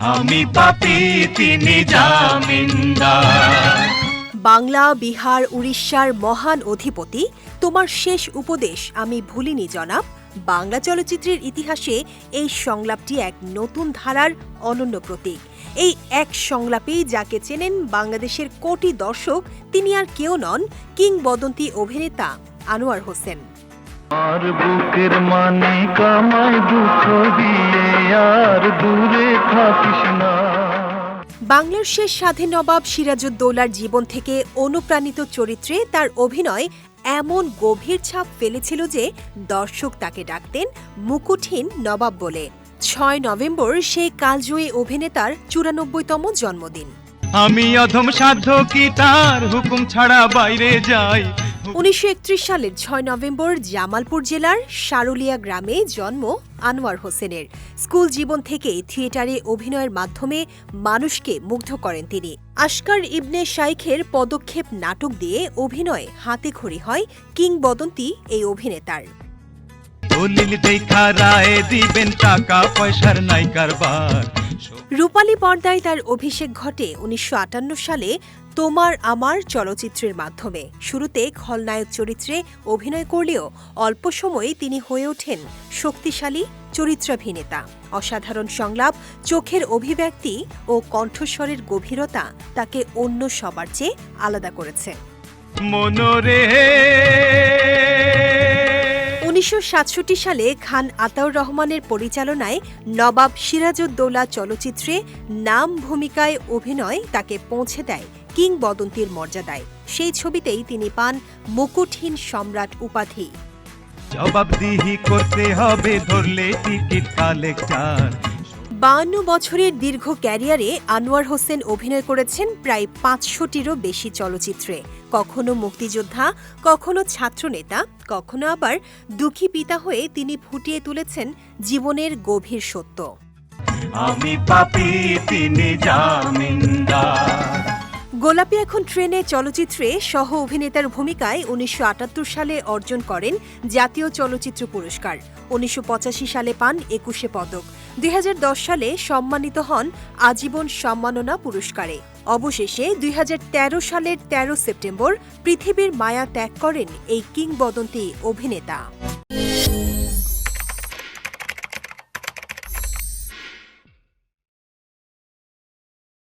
আমি পাপি, তিনি বাংলা, বিহার, উড়িষ্যার মহান অধিপতি, তোমার শেষ উপদেশ আমি ভুলিনি জনাব। বাংলা চলচ্চিত্রের ইতিহাসে এই সংলাপটি এক নতুন ধারার অনন্য প্রতীক। এই এক সংলাপেই যাকে চেনেন বাংলাদেশের কোটি দর্শক, তিনি আর কেউ নন, কিংবদন্তি অভিনেতা আনোয়ার হোসেন। আর বুকের মানে কামাই দুঃখ দিয়ে আর দূরে থাকিস না। বাংলার শেষ স্বাধীন নবাব সিরাজউদ্দৌলার জীবন থেকে অনুপ্রাণিত চরিত্রে তার অভিনয় এমন গভীর ছাপ ফেলেছিল যে দর্শক তাকে ডাকতেন মুকুটহীন নবাব বলে। ছয় নভেম্বর সেই কালজয়ী অভিনেতার চুরানব্বইতম জন্মদিন। আমি অধম সাধ্য কি? তার হুকুম ছাড়া বাইরে যাই। উনিশশো একত্রিশ সালের ছয় নভেম্বর জামালপুর জেলার সারুলিয়া গ্রামে জন্ম আনোয়ার হোসেনের। স্কুল জীবন থেকে থিয়েটারে অভিনয়ের মাধ্যমে মানুষকে মুগ্ধ করেন তিনি। আশকার ইবনে শাইখের পদক্ষেপ নাটক দিয়ে অভিনয়ে হাতে খড়ি হয় কিংবদন্তি এই অভিনেতার। দেখা রায় দিবেন টাকা, পয়সার নাই কারবার। রূপালী পর্দায় তার অভিষেক ঘটে উনিশশো আটান্ন সালে তোমার আমার চলচ্চিত্রের মাধ্যমে। শুরুতে খলনায়ক চরিত্রে অভিনয় করলেও অল্প সময়ে তিনি হয়ে ওঠেন শক্তিশালী চরিত্রাভিনেতা। অসাধারণ সংলাপ, চোখের অভিব্যক্তি ও কণ্ঠস্বরের গভীরতা তাকে অন্য সবার চেয়ে আলাদা করেছে। উনিশশো সালে খান আতাউর রহমানের পরিচালনায় নবাব সিরাজউদ্দৌলা চলচ্চিত্রে নাম ভূমিকায় অভিনয় তাকে পৌঁছে দেয়, কিংবদন্তির মর্যাদায়। সেই ছবিতেই তিনি পান মুকুটহীন সম্রাট উপাধি। জবাবদিহি করতে হবে, ধরলে টিকিট বায়ান্ন বছরের দীর্ঘ ক্যারিয়ারে আনোয়ার হোসেন অভিনয় করেছেন প্রায় পাঁচশোটিরও বেশি চলচ্চিত্রে। কখনো মুক্তিযোদ্ধা, কখনো ছাত্রনেতা, কখনো আবার দুঃখী পিতা হয়ে তিনি ফুটিয়ে তুলেছেন জীবনের গভীর সত্য। আমি পাপি, তিনি জামিনদার। গোলাপি এখন ট্রেনে চলচ্চিত্রে সহ অভিনেতার ভূমিকায় উনিশশো আটাত্তর সালে অর্জন করেন জাতীয় চলচ্চিত্র পুরস্কার। উনিশশো পঁচাশি সালে পান একুশে পদক। দুই হাজার দশ সালে সম্মানিত হন আজীবন সম্মাননা পুরস্কারে। অবশেষে দুই হাজার তেরো সালের ১৩ সেপ্টেম্বর পৃথিবীর মায়া ত্যাগ করেন এই কিংবদন্তি অভিনেতা।